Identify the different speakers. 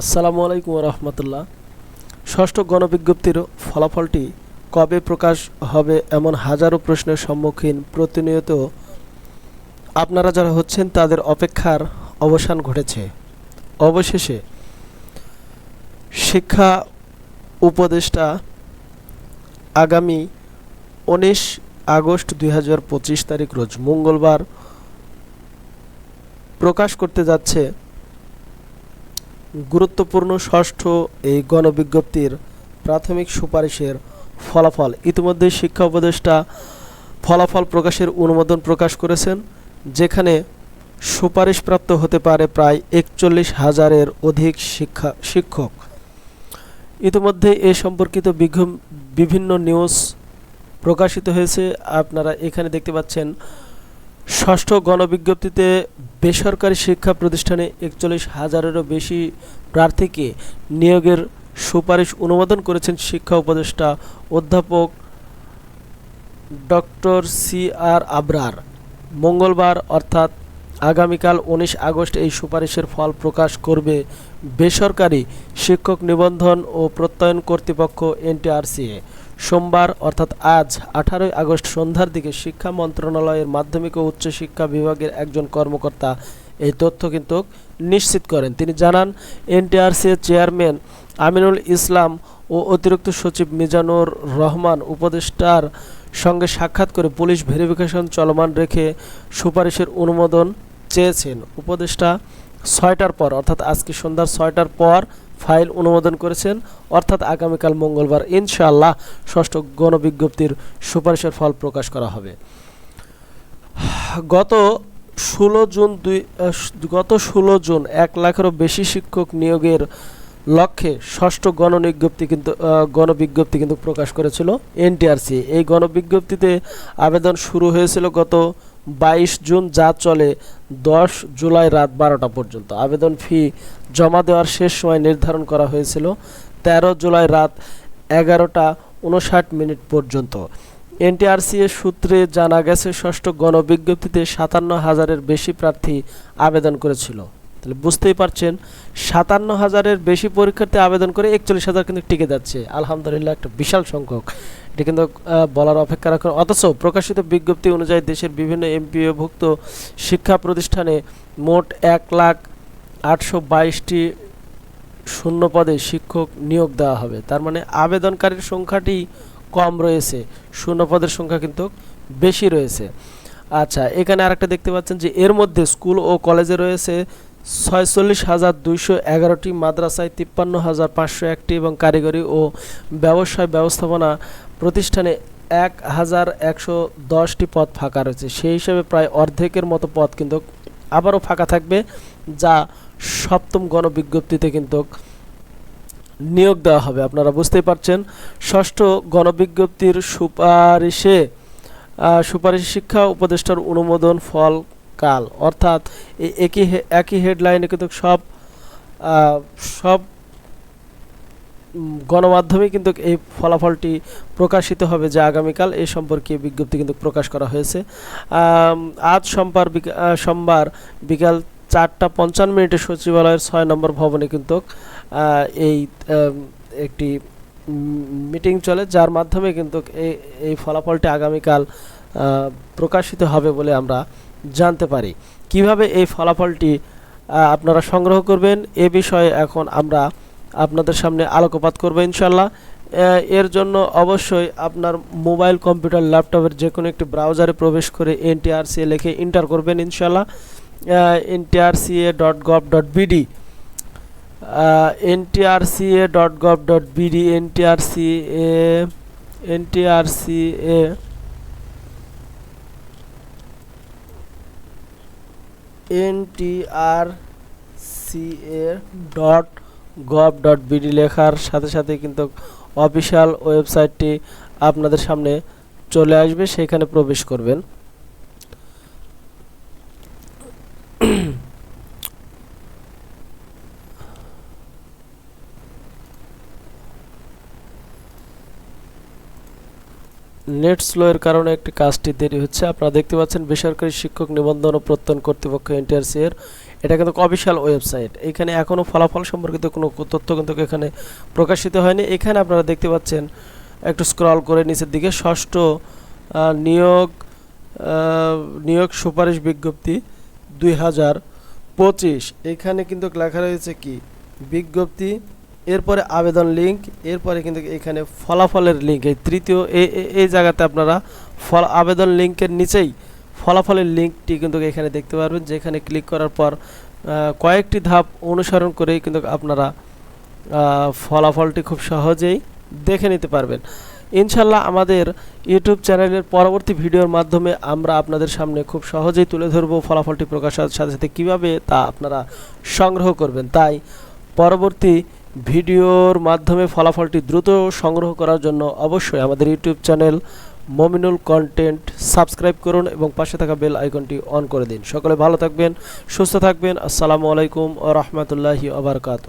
Speaker 1: আসসালামু আলাইকুম রহমতুল্লাহ ষষ্ঠ গণবিজ্ঞপ্তির ফলাফলটি কবে প্রকাশ হবে এমন হাজারো প্রশ্নের সম্মুখীন প্রতিনিয়ত আপনারা যারা হচ্ছেন তাদের অপেক্ষার অবসান ঘটেছে। অবশেষে শিক্ষা উপদেষ্টা আগামী উনিশ আগস্ট দুই হাজার পঁচিশ তারিখ রোজ মঙ্গলবার প্রকাশ করতে যাচ্ছে গুরুত্বপূর্ণ ষষ্ঠ এই গণবিজ্ঞপ্তির প্রাথমিক সুপারিশের ফলাফল। ইতিমধ্যে শিক্ষা উপদেষ্টা ফলাফল প্রকাশের অনুমোদন প্রকাশ করেছেন, যেখানে সুপারিশপ্রাপ্ত হতে পারে প্রায় একচল্লিশ হাজারের অধিক শিক্ষা, শিক্ষক। ইতিমধ্যে এ সম্পর্কিত বিভিন্ন নিউজ প্রকাশিত হয়েছে। আপনারা এখানে দেখতে পাচ্ছেন ষষ্ঠ গণবিজ্ঞপ্তিতে বেসরকারি শিক্ষা প্রতিষ্ঠানে একচল্লিশ হাজারেরও বেশি প্রার্থীকে নিয়োগের সুপারিশ অনুমোদন করেছেন শিক্ষা উপদেষ্টা অধ্যাপক ডক্টর সি আর আবরার। মঙ্গলবার, অর্থাৎ আগামীকাল উনিশ আগস্ট এই সুপারিশের ফল প্রকাশ করবে বেসরকারি শিক্ষক নিবন্ধন ও প্রত্যয়ন কর্তৃপক্ষ এনটিআরসিএ সোমবার, অর্থাৎ আজ, আঠারোই আগস্ট সন্ধ্যার দিকে শিক্ষা মন্ত্রণালয়ের মাধ্যমিক ও উচ্চশিক্ষা বিভাগের একজন কর্মকর্তা এই তথ্য কিন্তু নিশ্চিত করেন। তিনি জানান, এনটিআরসি চেয়ারম্যান আমিনুল ইসলাম ও অতিরিক্ত সচিব মিজানুর রহমান উপদেষ্টার সঙ্গে সাক্ষাৎ করে পুলিশ ভেরিফিকেশন চলমান রেখে সুপারিশের অনুমোদন চেয়েছেন। উপদেষ্টা ছয়টার পর, অর্থাৎ আজকে সন্ধ্যার ছয়টার পর ফাইল অনুমোদন করেছেন। অর্থাৎ আগামীকাল মঙ্গলবার ইনশাআল্লাহ ষষ্ঠ গণবিজ্ঞপ্তির সুপারিশের ফল প্রকাশ করা হবে। গত ষোলো জুন দুই গত ষোলো জুন এক লাখেরও বেশি শিক্ষক নিয়োগের লক্ষ্যে ষষ্ঠ গণবিজ্ঞপ্তি কিন্তু গণবিজ্ঞপ্তি কিন্তু প্রকাশ করেছিল এনটিআরসি। এই গণবিজ্ঞপ্তিতে আবেদন শুরু হয়েছিল গত বাইশ জুন, যা চলে দশ জুলাই রাত বারোটা পর্যন্ত। আবেদন ফি জমা দেওয়ার শেষ সময় নির্ধারণ করা হয়েছিল তেরো জুলাই রাত এগারোটা উনষাট মিনিট পর্যন্ত। এনটিআরসি এর সূত্রে জানা গেছে, ষষ্ঠ গণবিজ্ঞপ্তিতে সাতান্ন হাজারের বেশি প্রার্থী আবেদন করেছিল। তাহলে বুঝতেই পারছেন, সাতান্ন হাজারের বেশি পরীক্ষার্থী আবেদন করে একচল্লিশ হাজার কিন্তু টিকে যাচ্ছে। আলহামদুলিল্লাহ, একটা বিশাল সংখ্যক। এটি কিন্তু বলার অপেক্ষা রাখার অথচ প্রকাশিত বিজ্ঞপ্তি অনুযায়ী দেশের বিভিন্ন এমপিওভুক্ত শিক্ষা প্রতিষ্ঠানে মোট এক লাখ আটশো বাইশটি শূন্য পদে শিক্ষক নিয়োগ দেওয়া হবে। তার মানে আবেদনকারীর সংখ্যাটি কম রয়েছে। শূন্য পদের সংখ্যা কিন্তু বেশি রয়েছে। আচ্ছা এখানে আরেকটা দেখতে পাচ্ছেন যে এর মধ্যে স্কুল ও কলেজে রয়েছে ছয়চল্লিশ হাজার দুইশো এগারোটি মাদ্রাসায় তিপ্পান্ন হাজার পাঁচশো একটি এবং কারিগরি ও ব্যবসায় ব্যবস্থাপনা প্রতিষ্ঠানে এক হাজার একশো দশটি পদ ফাঁকা রয়েছে। সেই হিসাবে প্রায় অর্ধেকের মতো পদ কিন্তু আবারও ফাঁকা থাকবে, যা সপ্তম গণবিজ্ঞপ্তিতে কিন্তু নিয়োগ দেওয়া হবে। আপনারা বুঝতেই পারছেন, ষষ্ঠ গণবিজ্ঞপ্তির সুপারিশে সুপারিশ শিক্ষা উপদেষ্টার অনুমোদন ফল কাল। অর্থাৎ একই একই হেডলাইনে কিন্তু সব সব গণমাধ্যমে কিন্তু এই ফলাফলটি প্রকাশিত হবে যে আগামীকাল। এই সম্পর্কে বিজ্ঞপ্তি কিন্তু প্রকাশ করা হয়েছে। আজ সোমবার সোমবার বিকাল চারটা পঞ্চান্ন মিনিটে সচিবালয়ের ছয় নম্বর ভবনে কিন্তু এই একটি মিটিং চলে, যার মাধ্যমে কিন্তু এই এই ফলাফলটি আগামীকাল প্রকাশিত হবে বলে আমরা জানতে পারি। কীভাবে এই ফলাফলটি আপনারা সংগ্রহ করবেন, এ বিষয়ে এখন আমরা আপনাদের সামনে আলোকপাত করব ইনশাল্লাহ এর জন্য অবশ্যই আপনার মোবাইল, কম্পিউটার, ল্যাপটপের যে কোনো একটি ব্রাউজারে প্রবেশ করে এনটিআরসিএ লিখে এন্টার করবেন ইনশাল্লাহ NTRCA dot gov dot BD. NTRCA dot gov dot BD NTRCA NTRCA NTRCA dot gov dot BD লেখার সাথে সাথে কিন্তু অফিসিয়াল ওয়েবসাইটটি আপনাদের সামনে চলে আসবে, সেখানে প্রবেশ করবেন। নেট স্লো এর কারণে একটি কাজটি দেরি হচ্ছে। আপনারা দেখতে পাচ্ছেন বেসরকারি শিক্ষক নিবন্ধন ও প্রত্যয়ন কর্তৃপক্ষ এনটিআরসি এটা কিন্তু অফিসিয়াল ওয়েবসাইট এখানে এখনও ফলাফল সম্পর্কিত কোনো তথ্য কিন্তু এখানে প্রকাশিত হয়নি। এখানে আপনারা দেখতে পাচ্ছেন, একটু স্ক্রল করে নিচের দিকে, ষষ্ঠ নিয়োগ নিয়োগ সুপারিশ বিজ্ঞপ্তি দুই হাজার পঁচিশ। এখানে কিন্তু লেখা রয়েছে কি? বিজ্ঞপ্তি এরপরে আবেদন লিঙ্ক এরপরে কিন্তু এখানে ফলাফলের লিঙ্ক এই তৃতীয় এই জায়গাতে আপনারা ফল, আবেদন লিঙ্কের নিচেই ফলাফলের লিঙ্কটি কিন্তু এখানে দেখতে পারবেন, যেখানে ক্লিক করার পর কয়েকটি ধাপ অনুসরণ করেই কিন্তু আপনারা ফলাফলটি খুব সহজেই দেখে নিতে পারবেন। ইনশাল্লাহ আমাদের ইউটিউব চ্যানেলের পরবর্তী ভিডিওর মাধ্যমে আমরা আপনাদের সামনে খুব সহজেই তুলে ধরবো ফলাফলটি প্রকাশের সাথে সাথে কীভাবে তা আপনারা সংগ্রহ করবেন। তাই পরবর্তী ভিডিওর মাধ্যমে ফলাফলটি দ্রুত সংগ্রহ করার জন্য অবশ্যই আমাদের YouTube channel Mominul content subscribe করুন এবং পাশে থাকা বেল আইকনটি অন করে দিন। সকলে ভালো থাকবেন, সুস্থ থাকবেন। আসসালামু আলাইকুম ও রহমতুল্লাহি আবরকাত